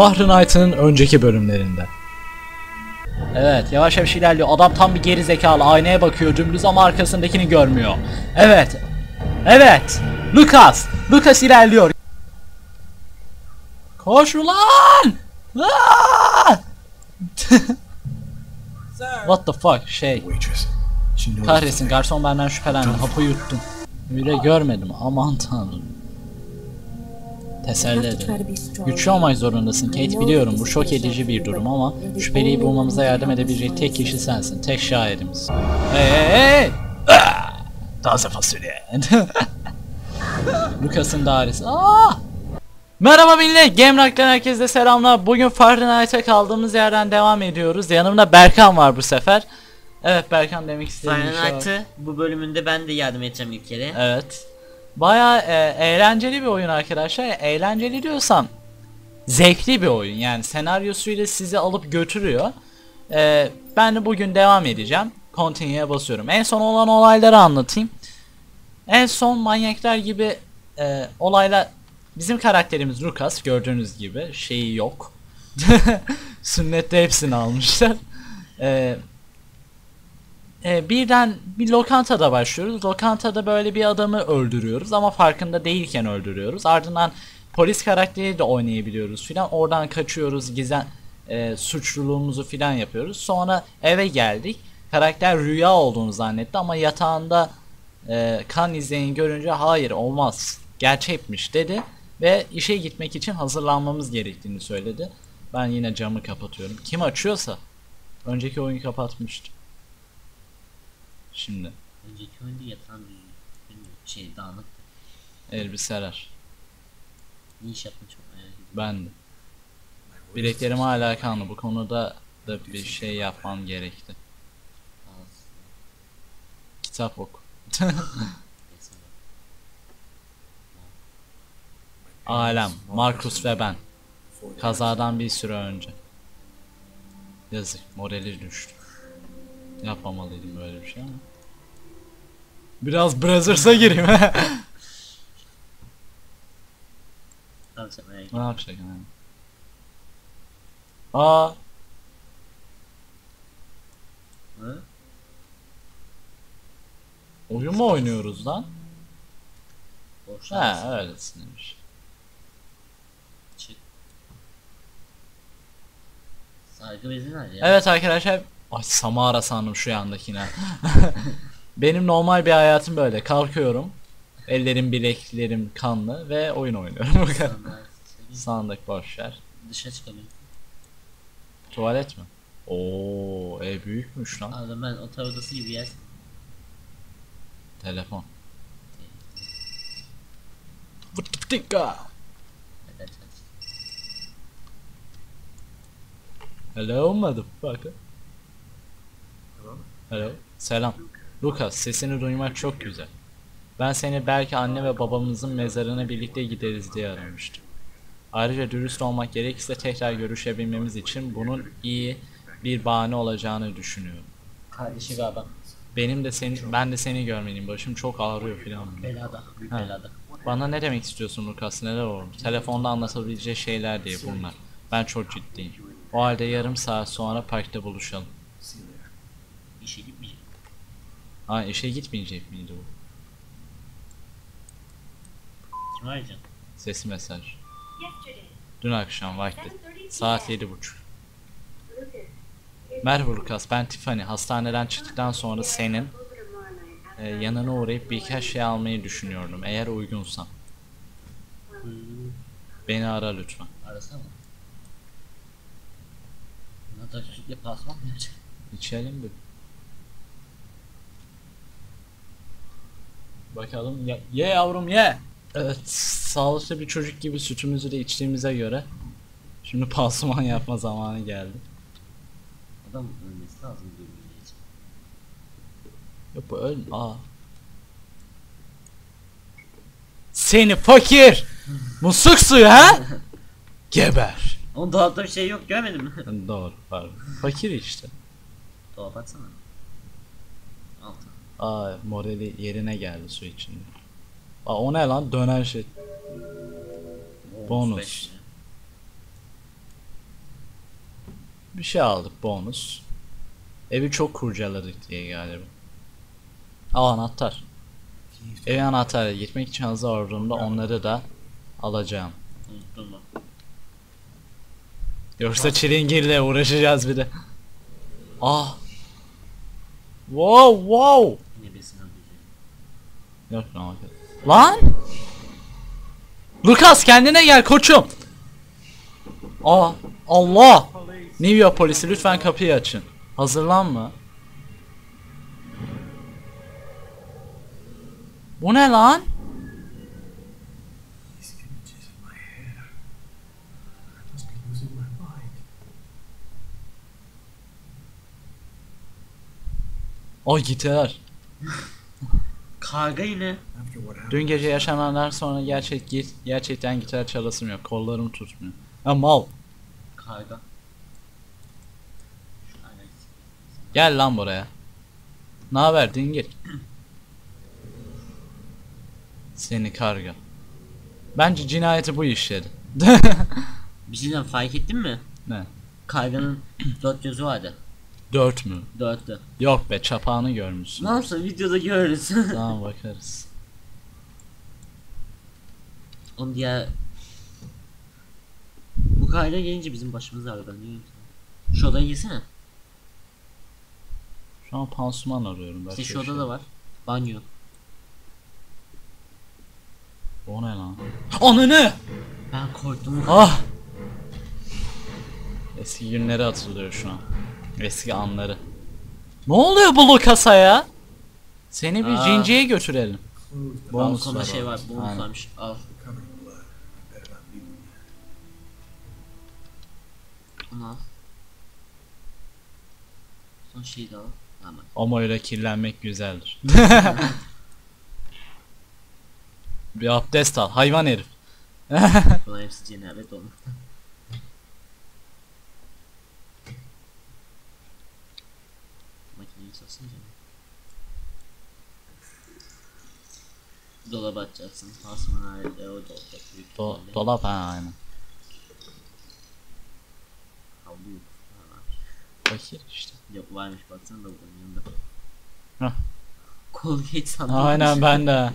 Fahrenheit'ın önceki bölümlerinde. Evet yavaş yavaş ilerliyor. Adam tam bir geri zekalı aynaya bakıyor dümdüz ama arkasındakini görmüyor. Evet. Evet. Lucas. Lucas ilerliyor. Koş ulan! Aa! What the fuck şey. Kahretsin garson benden şüphelendi. Hapı yuttum. Bile görmedim. Aman tanrım. Teselli ederim. Güçlü olmak zorundasın Kate biliyorum bu şok edici bir durum ama şüpheliyi bulmamıza yardım edebilecek tek kişi sensin. Tek şahidimiz. Hey hey hey! Ah! Taze fasulye. Lucas'ın dairesi. Aa! Merhaba millet, Game Rock'tan herkese selamlar. Bugün Fahrenheit'e kaldığımız yerden devam ediyoruz. Yanımda Berkan var bu sefer. Evet Berkan demek istediğim şey var. Fahrenheit'ı bu bölümünde ben de yardım edeceğim ilk kere. Evet. Baya eğlenceli bir oyun arkadaşlar. Eğlenceli diyorsam zevkli bir oyun. Yani senaryosuyla sizi alıp götürüyor. E, ben de bugün devam edeceğim. Continue'ye basıyorum. En son olan olayları anlatayım. En son manyaklar gibi e, olaylar bizim karakterimiz Lucas gördüğünüz gibi şeyi yok. Sünnette hepsini almışlar. E, e, birden bir lokantada başlıyoruz. Lokantada böyle bir adamı öldürüyoruz ama farkında değilken öldürüyoruz. Ardından polis karakteri de oynayabiliyoruz filan. Oradan kaçıyoruz, gizem e, suçluluğumuzu filan yapıyoruz. Sonra eve geldik. Karakter rüya olduğunu zannetti ama yatağında e, kan izlerini görünce hayır olmaz gerçekmiş dedi ve işe gitmek için hazırlanmamız gerektiğini söyledi. Ben yine camı kapatıyorum. Kim açıyorsa önceki oyunu kapatmıştım. Şimdi Önceki oyunda yatan bir bilmiyorum, şey dağınıktı. elbiseler. Ne iş yaptın çok merak ediyorum. Ben de. Bileklerim hala kanlı. Bu konuda da bir şey yapmam gerekti. Az. Kitap. Neyse. Alem. Markus ve ben. Kazadan bir süre önce. Yazık. Morali düştü. Yapmamalıydım böyle bir şey ama. Biraz Brothers'a gireyim. ne merak etme. yapacak yani? Aa. Hı? Oyun mu oynuyoruz lan? Boş He. Çık. Saygı nerede ya? Evet arkadaşlar. Ay Samara sandım şu yandakine. Benim normal bir hayatım böyle. Kalkıyorum. Ellerim bileklerim kanlı ve oyun oynuyorum. Sandık boş ver. Dışa çıkamıyorum. Tuvalet mi? Oo, ev büyükmüş lan. Abi ben otel odası gibi yer. Telefon. Vıt vıt tıkka. Evet, evet. Hello motherfucker. Hello. Selam. Lucas sesini duymak çok güzel. Ben seni belki anne ve babamızın mezarına birlikte gideriz diye aramıştım. Ayrıca dürüst olmak gerekirse tekrar görüşebilmemiz için bunun iyi bir bahane olacağını düşünüyorum. Kardeşi galiba. Benim de seni ben de seni görmeliyim. Başım çok ağrıyor filan. Belada. Büyük Ha. belada. Bana ne demek istiyorsun Lucas? Neler oldu? Telefonda anlatabileceği şeyler diye bunlar. Ben çok ciddiyim. O halde yarım saat sonra parkta buluşalım. İşe gitmeyecek. Ha işe gitmeyecek miydi bu? Kim arayacaksın? Sesli mesaj. Dün akşam vakti. Saat yedi buçuk. Merhaba Lucas, ben Tiffany. Hastaneden çıktıktan sonra senin e, yanına uğrayıp birkaç şey almayı düşünüyordum. Eğer uygunsan. Beni ara lütfen. Arasana. Da çocukla pasman mı yapacak? İçelim bir. Bakalım ye, ye yavrum ye. Evet sağlıklı bir çocuk gibi sütümüzü de içtiğimize göre şimdi pansuman yapma zamanı geldi. Adam ölmesi lazım birbirine için. Yok bu öl aa. Seni fakir! Musluk suyu ha? Geber. Onun dolapta bir şey yok görmedin mi? Doğru pardon. Fakir işte. Dolap atsana. Aa morali yerine geldi su içinde. Aa o ne lan dönen şey. Bonus. Bir şey aldık bonus. Evi çok kurcaladık diye galiba. Aa anahtar. Evi anahtarı gitmek için hazır olduğumda onları da alacağım. Yoksa çilingirle uğraşacağız bir de. Ah. Wow wow. Yok lan. Lan! Lucas kendine gel koçum. Aa Allah! New York polisi lütfen kapıyı açın. Hazırlanma. Bu ne lan? O gitar. Karga happened, Dün gece yaşananlar sonra gerçek git gerçekten gitar çalasım yok. Kollarım tutmuyor. Ya mal. Karga. Gel lan buraya. Ne haber dingil? Seni karga. Bence cinayeti bu işledi. Bir şey diyeceğim, fark ettin mi? ne? Karganın dört gözü vardı. Dört mü? Dörtlü. Yok be çapağını görmüşsün. Ne yapsa videoda görürüz. tamam bakarız. Onun diğer... Bu karga gelince bizim başımız ağrıyor ben diyorum sana. Şu odaya girsene. Şu an pansuman arıyorum. İşte şu bir şey odada var. Banyo. O ne lan? Ananı! Ben korktum. Ah! Eski günleri hatırlıyor şu an. Eski anları. Ne oluyor bu Lucas'a ya? Seni bir Aa. cinciye götürelim. Bonus var şey var. Bonus varmış. Al. Onu al. Son şeyi de al. Tamam. Ama öyle kirlenmek güzeldir. bir abdest al hayvan herif. Bunlar hepsi cenabet olmuş. Çalışsın canım. Dolaba atacaksın. Pasman aletleri orada olacak büyük Do ihtimalle. dolap ha aynen. Havlu yok. Bakayım işte. Yok varmış baksana da bunun yanında. Hah. Colgate sandım. Aynen ben de.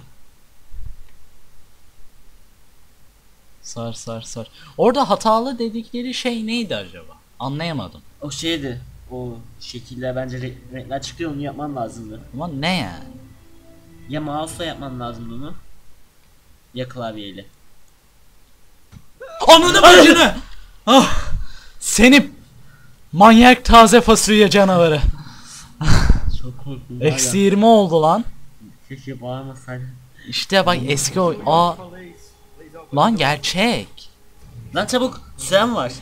Sar sar sar. Orada hatalı dedikleri şey neydi acaba? Anlayamadım. O şeydi. O şekiller bence re- renkler çıkıyor onu yapman lazımdı. Ama ne yani? Ya mouse'la yapman lazımdı onu. Ya klavyeyle. Ananı bacını! ah! Seni manyak taze fasulye canavarı. Çok korktum. Eksi 20 oldu lan. Keşke bağırmasaydın. İşte bak eski oy. Aa lan gerçek. Lan çabuk süren var.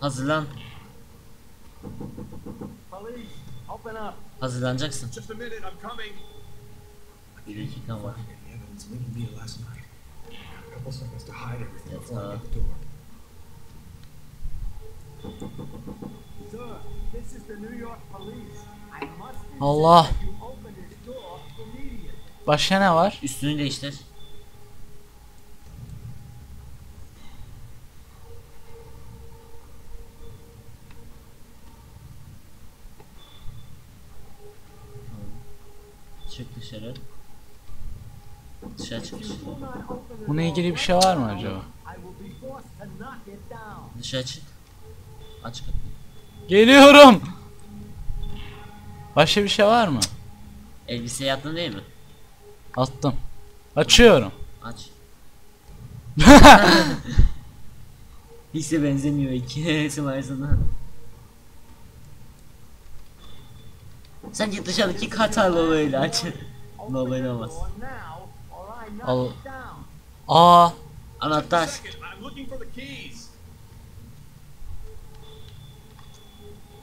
Hazırlan. Hazırlanacaksın. Bir dakikan var. Evidence linking me to last night. A couple seconds to hide everything Yes, before I uh, get the door. Sir, this is the New York police. I must insist Allah. that you open this door immediately. Başka ne var? Üstünü değiştir. Tamam. Çık dışarı. Dışarı çık dışarı. Do not open the Bununla door ilgili bir şey var mı acaba? Dışarı çık. Aç kapıyı. Geliyorum. Başka bir şey var mı? Elbiseyi attın değil mi? Attım. Açıyorum. Aç. Hiç de benzemiyor iki slice'ına. Sence dışarıdaki kartal öyle aç. No böyle olmaz. Or now, or I knock Al-. Aa Anahtar.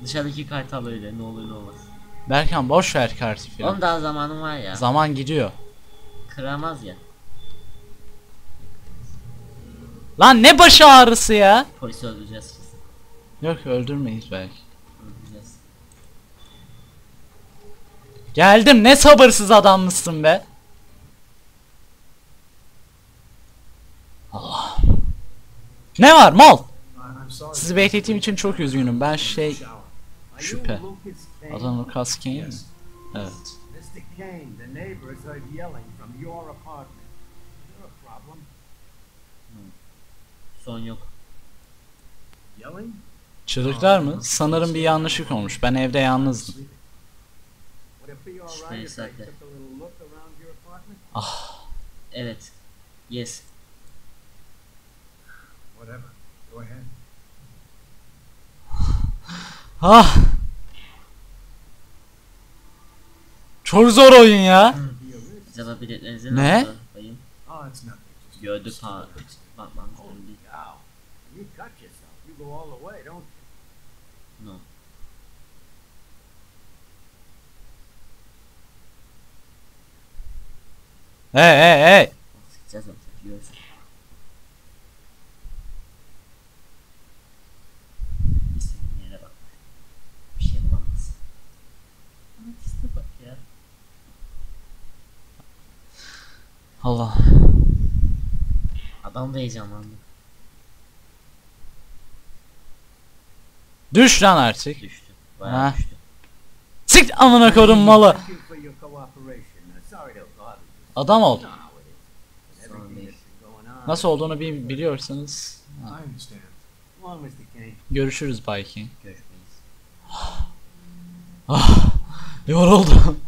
Dışarıdaki kartal öyle ne olur ne olmaz. Berkan boş ver kartı Onun falan. daha zamanı var ya. Zaman gidiyor. Kıramaz ya. Lan ne baş ağrısı ya? Polisi öldüreceğiz. Yok öldürmeyiz belki. Öldüreceğiz. Geldim ne sabırsız adammışsın be. Allah. Ne var mal? Sizi beklettiğim için çok üzgünüm. Ben şey Şüphe. Adam Lucas Kane mi? Evet. Son yok. Çığlıklar mı? Sanırım bir yanlışlık olmuş. Ben evde yalnızdım. Would it be alright if I Neyse, hadi. took a little look around your apartment? Evet. Yes. Whatever. Go ahead. Ah! Çok zor oyun ya. Acaba biletlerinize Ne? Gördük ha. Bakmam zorunda değil. Cow. You cut yourself. You go all the way, don't you? No. Hey hey hey. Sıkacağız onu. Biliyorsun. İstediğin yere bak. Bir şey bulamaz. Ama tiste bak ya. Allah. Adam da heyecanlandı. Düş lan artık. Düştü. Bayağı Ha. düştü. Sik amına kodum malı. Thank you for your cooperation. Adam ol. Nasıl olduğunu bir biliyorsanız. Kane. görüşürüz Bay King. Görüşmeyiz. Yoruldum.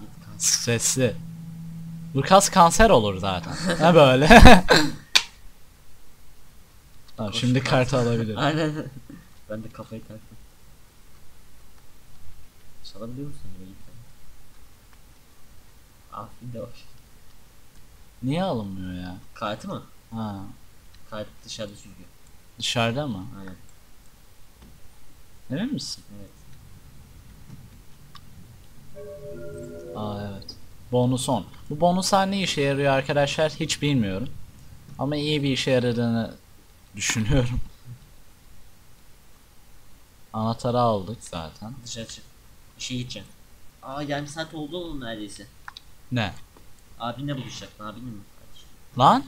Git kanka. stresli. Lucas kanser olur zaten. ne böyle? tamam, şimdi kartı alabilirim. Aynen. ben de kafayı taktım. Çalabiliyor musun? Böyle git. Afin de var. Niye alınmıyor ya? Kartı mı? Ha, Kart dışarıda çünkü. dışarıda mı? Aynen. Emin misin? Evet. Aa evet. Bonus 10. Bu bonuslar ne işe yarıyor arkadaşlar hiç bilmiyorum. Ama iyi bir işe yaradığını düşünüyorum. Anahtarı aldık zaten. Dışarı çık. İşe gideceğim. Aa yarım saat oldu oğlum neredeyse. Ne? Abinle buluşacaktın abinle mi? Lan?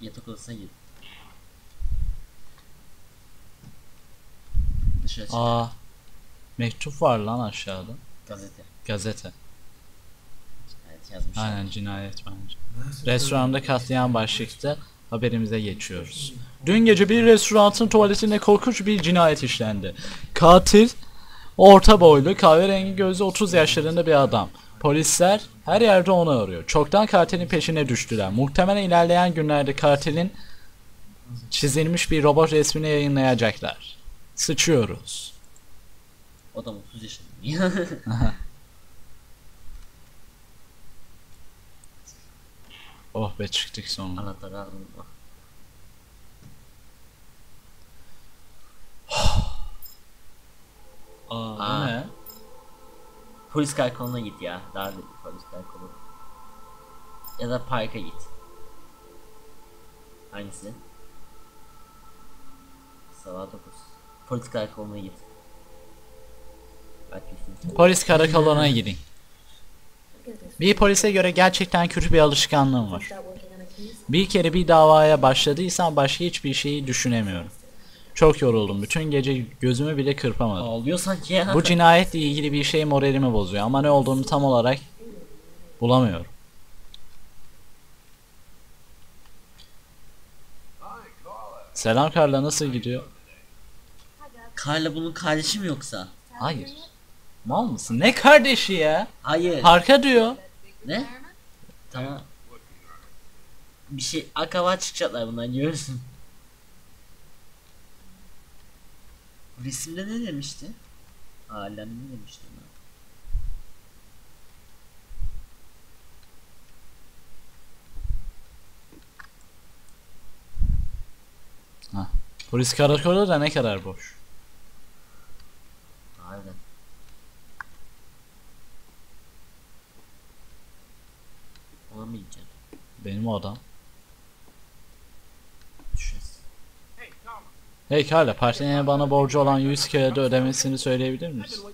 Yatak odasına gir. Dışarı çık. Aa. Mektup var lan aşağıda. Gazete. Gazete. Evet yazmışlar. Aynen cinayet bence. Restoranda katliam başlıkta haberimize geçiyoruz. Dün gece bir restoranın tuvaletinde korkunç bir cinayet işlendi. Katil orta boylu, kahverengi gözlü 30 yaşlarında bir adam. Polisler her yerde onu arıyor. Çoktan katilin peşine düştüler. Muhtemelen ilerleyen günlerde katilin çizilmiş bir robot resmini yayınlayacaklar. Sıçıyoruz. O da 30 yaşında. Oh be çıktık sonunda. Anahtarı aldım. Aa, bu Aa. ne? Polis karakoluna git ya. Daha bir polis karakolu. Ya da parka git. Hangisi? Sabah 9. Polis karakoluna git. Polis karakoluna gidin. Bir polise göre gerçekten kötü bir alışkanlığım var. Bir kere bir davaya başladıysam başka hiçbir şeyi düşünemiyorum. Çok yoruldum. Bütün gece gözümü bile kırpamadım. Ağlıyor sanki ya. Bu cinayetle ilgili bir şey moralimi bozuyor ama ne olduğunu tam olarak bulamıyorum. Selam Karla nasıl gidiyor? Carla bunun kardeşi mi yoksa? Hayır. Mal mısın? Ne kardeşi ya? Hayır. Parka diyor. ne? Tamam. Bir şey akava çıkacaklar bundan görürsün. Resimde ne demişti? Alem ne demişti ona? Polis karakolu da ne kadar boş. Mı gideceksin? Benim odam. Düşeceğiz. Hey, Karla partinin bana borcu olan 100 kere de ödemesini söyleyebilir misin?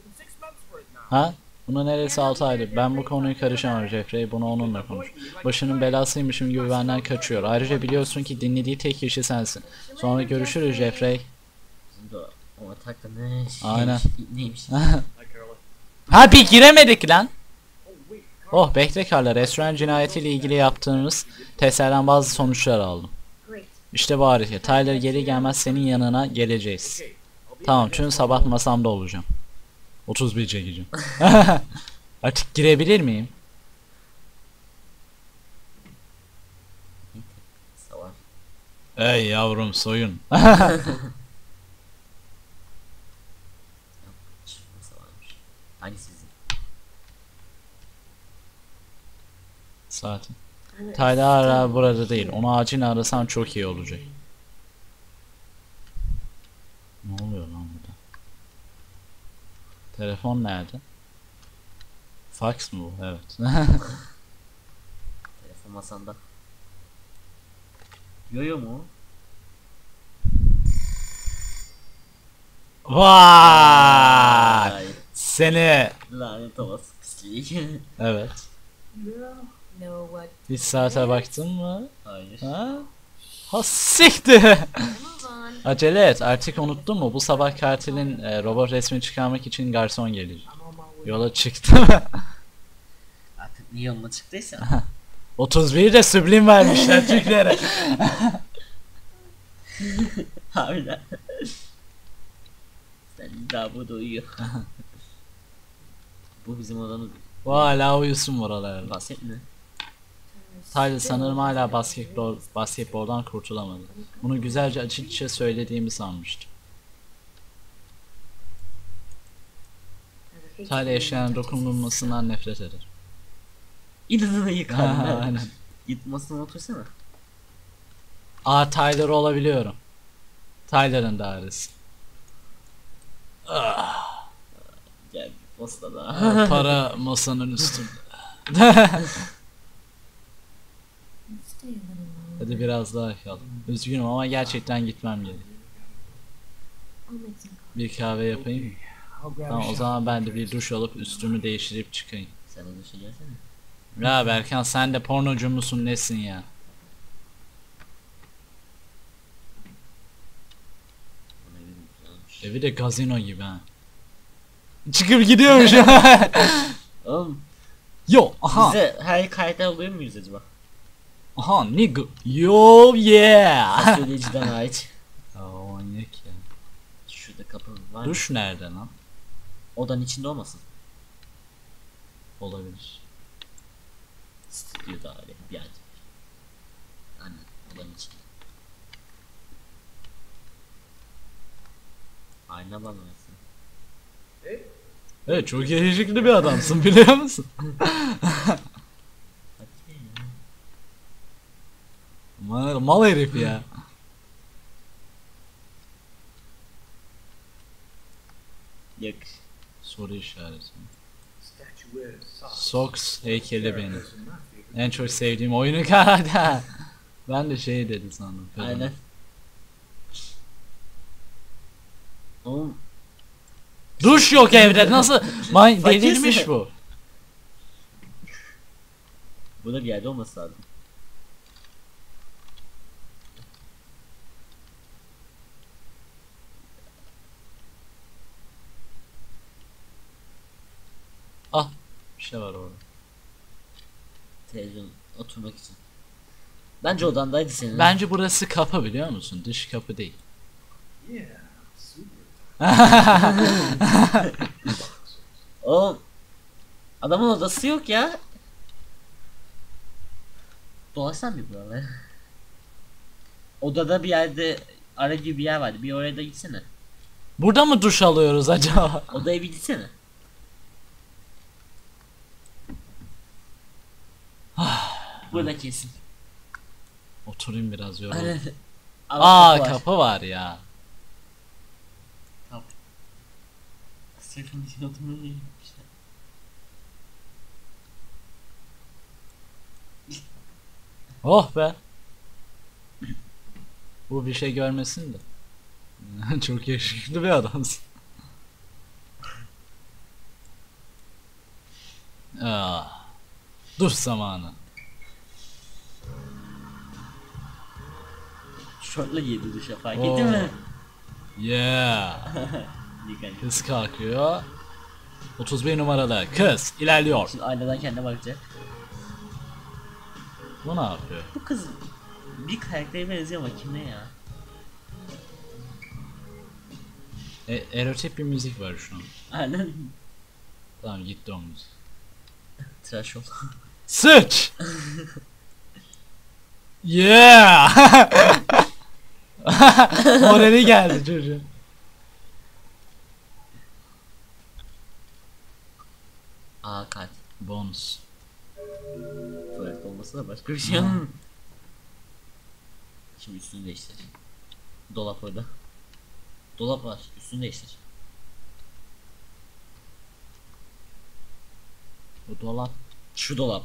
Ha? Bunu neresi 6 aydır? Ben bu konuyu karışamam Jeffrey. Bunu onunla konuş. Başının belasıymışım gibi benden kaçıyor. Ayrıca biliyorsun ki dinlediği tek kişi sensin. Sonra görüşürüz Jeffrey. Aynen. ha bir giremedik lan. Oh bekle Carla. Restoran cinayetiyle ilgili yaptığımız testlerden bazı sonuçlar aldım. İşte bu harika. Tyler geri gelmez senin yanına geleceğiz. Tamam çünkü sabah masamda olacağım. 31 çekeceğim. Artık girebilir miyim? Ey yavrum soyun. Hani sizin? Zaten. Tyler hala burada değil. Onu acil arasam çok iyi olacak. Ne oluyor lan burada? Telefon nerede? Fax mı bu? Evet. Telefon masanda. Yoyo mu? Vay! Ay, Seni. Lanet olası pislik. Evet. Hiç saate baktın mı? Hayır. Ha? Ha siktir. Acele et. Artık unuttun mu? Bu sabah katilin e, robot resmini çıkarmak için garson way. Yola çıktı. Artık niye yoluna çıktıysa. 31 de süblim vermişler Türklere. Harbiden. Sen daha burada uyuyor. Bu bizim odamız. Bu hala uyusun buralarda. Bahset mi? Tyler sanırım hala basketbol, basketboldan kurtulamadı. Bunu güzelce açıkça söylediğimi sanmıştım. Tyler eşyanın dokunulmasından nefret eder. İnanına yıkandı. Aynen. Git masana otursana. Aa Tyler olabiliyorum. Tyler'ın dairesi. Gel bir posta daha. Para masanın üstünde. Hadi biraz daha yakalım. Üzgünüm ama gerçekten gitmem gerek. Bir kahve yapayım mı? Tamam o zaman ben de bir duş alıp üstümü değiştirip çıkayım. Sen de duşa gelsene. Ya Berkan sen de pornocu musun nesin ya? Evi de gazino gibi ha. Çıkıp gidiyormuş. Oğlum Yo aha. bize her kayda oluyor muyuz acaba? Aha nigga. Yo yeah. Söyleyiciden hariç. Aa manyak ya. Şurada kapı var. Duş nerede lan? Odanın içinde olmasın. Olabilir. Stüdyoda öyle bir yer. Aynen odanın içinde. Ayna bana versin. Evet çok yakışıklı bir adamsın biliyor musun? Hadi ya. Mal, mal herif ya. Yak. Soru işareti. Sox heykeli favorite. En çok sevdiğim oyunu karakter. Ben de şey dedi sandım. kadın. Aynen. Oğlum Duş yok evde nasıl? Fakirsin. delirmiş bu. burada bir yerde olması lazım. Ah bir şey var orada. Televizyon oturmak için. Bence odandaydı senin. Bence burası kapı biliyor musun? Dış kapı değil. Yeah, super. Oğlum adamın odası yok ya. Dolaşsan bir buralara. Odada bir yerde ara gibi bir yer vardı. Bir oraya da gitsene. Burada mı duş alıyoruz acaba? Odaya bir gitsene. Burada kesin. Oturayım biraz yoruldum. Aa kapı var. kapı var ya. Sırfın içine oturmayı işte. Oh be. Bu bir şey görmesin de. Çok yakışıklı bir adamsın. Ah. Dur zamanı. Şortla girdi duşa fark Oo. ettin mi? Yeah. Kız kalkıyor. 31 numaralı kız ilerliyor. Şimdi aynadan kendine bakacak. Bu ne yapıyor? Bu kız bir karaktere benziyor ama kime ya? E, erotip bir müzik var şu an. Aynen. Tamam gitti o müzik. Tıraş ol. Sıç! yeah! Morali geldi çocuğun. Aa kalp. Bonus. Tuvalet olması da başka bir şey ama. Şimdi üstünü değiştir. Dolap orada. Dolap var. Üstünü değiştir. Bu dolap. Şu dolap.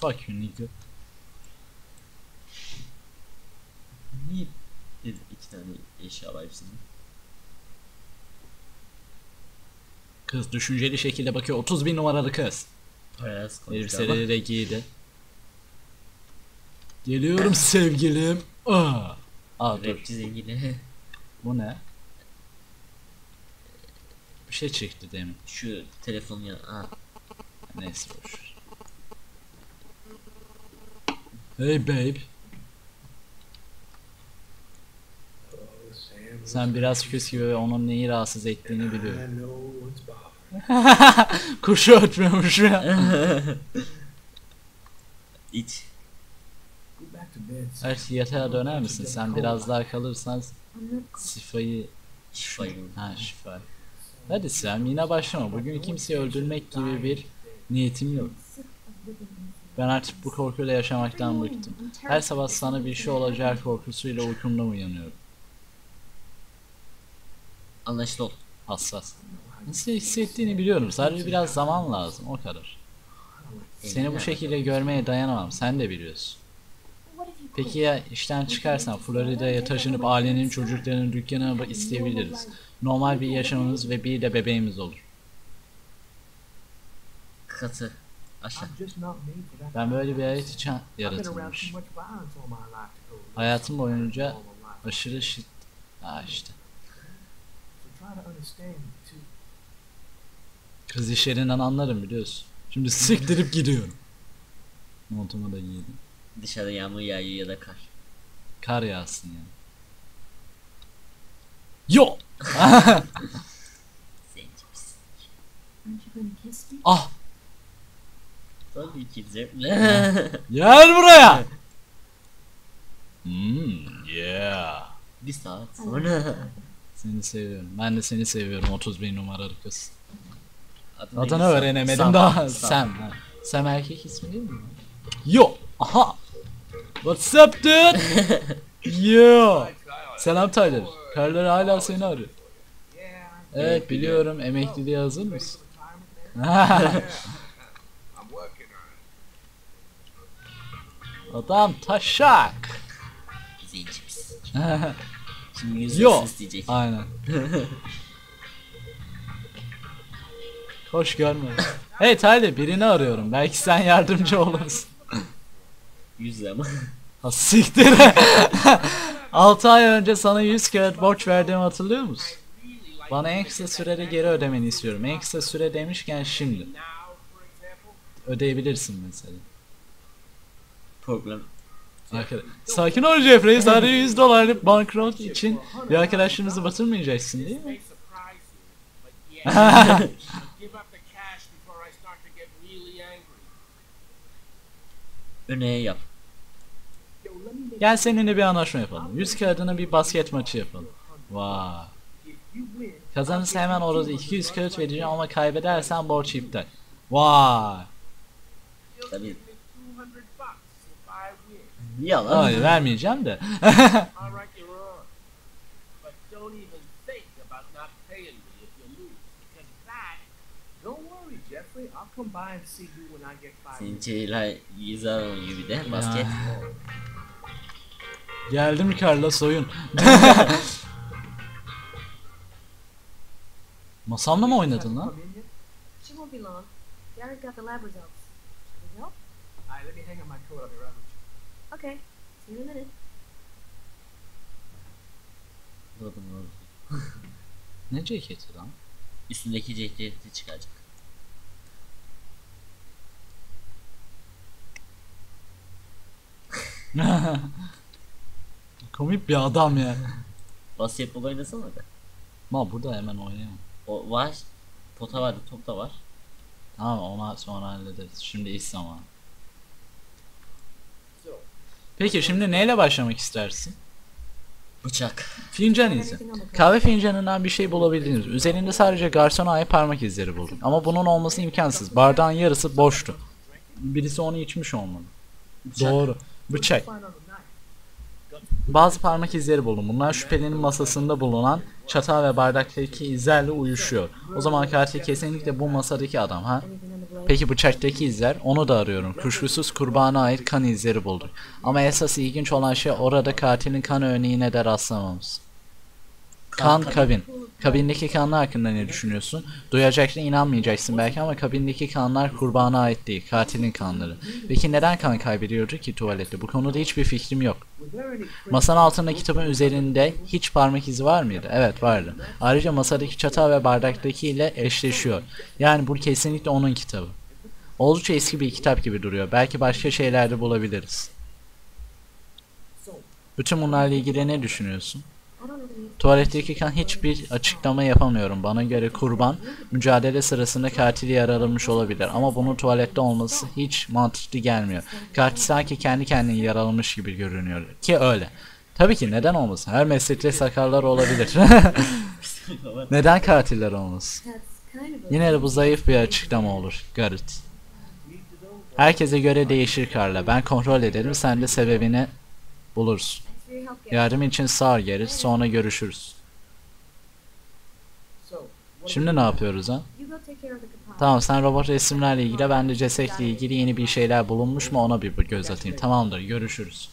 Fuck you nigga. Niye bir iki tane eşya var hepsinin? Kız düşünceli şekilde bakıyor. 31 numaralı kız. Ama. Elbiseleri de giydi. Geliyorum sevgilim. Aa. Aa dur. Rapçi zengini. Bu ne? Bir şey çıktı demin. Şu telefonun ya. Neyse boşver. Hey babe. Sen biraz küs gibi ve onun neyi rahatsız ettiğini biliyorum. Kuşu ötmüyormuş ya. İç. Sam. Artık yatağa döner misin? Sen biraz daha kalırsan sifayı... Şifayı. Ha şifa. Hadi Sam yine başlama. Bugün kimseyi öldürmek gibi bir niyetim yok. Ben artık bu korkuyla yaşamaktan bıktım. Her sabah sana bir şey olacağı korkusuyla uykumda uyanıyorum. Anlaşıldı. Hassas. Nasıl hissettiğini biliyorum. Sadece biraz zaman lazım. O kadar. Seni bu şekilde görmeye dayanamam. Sen de biliyorsun. Peki ya işten çıkarsan Florida'ya taşınıp ailenin çocuklarının dükkanına bak- isteyebiliriz. Normal bir yaşamımız ve bir de bebeğimiz olur. Katı. Aşağı. Ben böyle bir hayat için yaratılmış. Hayatım boyunca aşırı şit... Aa işte. Kız iş yerinden anlarım biliyorsun. Şimdi siktirip gidiyorum. Montumu da giydim. Dışarıda yağmur yağıyor ya da kar. Kar yağsın yani. Yo! Ah! Tabii ki. Gel buraya! Hmm, yeah. bir saat sonra. Seni seviyorum. Ben de seni seviyorum 31 numaralı kız. Adını Adını neydi? öğrenemedim Sam. daha. Sam. Sam. ha. Sam erkek ismi değil mi? Yo! Aha! What's up dude? Yo! Selam Tyler. Karıları hala seni arıyor. Evet biliyorum. Emekliliğe hazır mısın? Adam taşak. Misin? Şimdi yüz Yo! versin isteyecek. Aynen. Hoş görmedim. Hey Tyler birini arıyorum. Belki sen yardımcı olursun. Yüz ama. Ha siktir. 6 ay önce sana 100 kağıt borç verdiğimi hatırlıyor musun? Bana en kısa sürede geri ödemeni istiyorum. En kısa süre demişken şimdi. Ödeyebilirsin mesela. Problem. Arkadaş. Sakin ol Jeffrey. Sadece 100 dolarlık banknot için bir arkadaşlarımızı batırmayacaksın değil mi? may surprise you, but yeah, give up the cash before I start to get really angry. Öneye yap. Gel seninle bir anlaşma yapalım. 100 kağıdına bir basket maçı yapalım. Vay. win, Kazanırsa hemen orada 200 kağıt vereceğim ama kaybedersen borç iptal. Vay. You'll Tabii. Yalan. Hayır vermeyeceğim de. All right, you're on. But don't even think about not paying me if you lose, because that don't worry, Jeffrey. I'll come by and see you when I get five minutes. Zeniciler yüz alıyor bir de basket. Geldim Carla soyun. Masamla mı oynadın lan? She won't be long. Got the lab results. Should we go? Alright, let me hang on my coat. I'll be right you. Okay. See you in a minute. Vurdum vurdum. Ne ceketi lan? Üstündeki ceketi çıkacak. Komik bir adam ya. Basketbol oynasana da. Ma burada hemen oynayamam. O var. Pota var, top da var. Tamam ona sonra hallederiz. Şimdi iş zamanı. Peki şimdi neyle başlamak istersin? Bıçak. Fincan izi. Kahve fincanından bir şey bulabildiniz. Üzerinde sadece garsona ait parmak izleri bulduk. Ama bunun olması imkansız. Bardağın yarısı boştu. Birisi onu içmiş olmalı. Bıçak. Doğru. Bıçak. Find on the knife. Bazı parmak izleri buldum. Bunlar şüphelinin masasında bulunan çatal ve bardaktaki izlerle uyuşuyor. O zaman katil kesinlikle bu masadaki adam ha? Peki bıçaktaki izler? Onu da arıyorum. Kuşkusuz kurbana ait kan izleri bulduk. Ama esas ilginç olan şey orada katilin kan örneğine de rastlamamız. Kan kabin. Kabindeki kanlar hakkında ne düşünüyorsun? Duyacaksın inanmayacaksın belki ama kabindeki kanlar kurbana ait değil, katilin kanları. Peki neden kan kaybediyordu ki tuvalette? Bu konuda hiçbir fikrim yok. Masanın altında kitabın üzerinde hiç parmak izi var mıydı? Evet vardı. Ayrıca masadaki çatal ve bardaktaki ile eşleşiyor. Yani bu kesinlikle onun kitabı. Oldukça eski bir kitap gibi duruyor. Belki başka şeyler de bulabiliriz. Bütün bunlarla ilgili ne düşünüyorsun? Kan hiçbir açıklama yapamıyorum. Bana göre kurban mücadele sırasında katili yaralamış olabilir ama bunun tuvalette olması hiç mantıklı gelmiyor. Katil sanki kendi kendini yaralamış gibi görünüyor. Ki öyle. Tabii ki neden olmasın? Her meslekte sakarlar olabilir. neden katiller olmasın? Yine de bu zayıf bir açıklama olur. Garrett. Herkese göre değişir Carla. Ben kontrol ederim. Sen de sebebini bulursun. Yardım için sağ Garrett. Sonra görüşürüz. Şimdi ne yapıyoruz ha? Tamam sen robot resimlerle ilgili ben de cesetle ilgili yeni bir şeyler bulunmuş mu ona bir göz atayım. Tamamdır görüşürüz.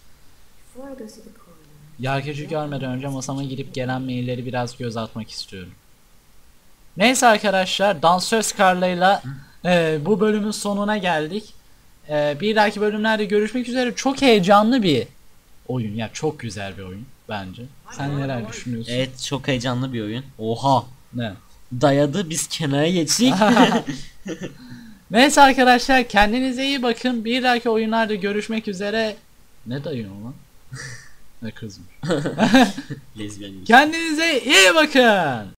Yargıcı görmeden önce masama gidip gelen mailleri biraz göz atmak istiyorum. Neyse arkadaşlar dansöz Carla'yla e, bu bölümün sonuna geldik. E, bir dahaki bölümlerde görüşmek üzere. Çok heyecanlı bir oyun. Ya çok güzel bir oyun bence. Sen neler düşünüyorsun? Evet çok heyecanlı bir oyun. Oha. Ne? Dayadı biz kenara geçtik. Neyse arkadaşlar kendinize iyi bakın. Bir dahaki oyunlarda görüşmek üzere. Ne dayıyorsun lan? ne kızmış. Kendinize iyi bakın.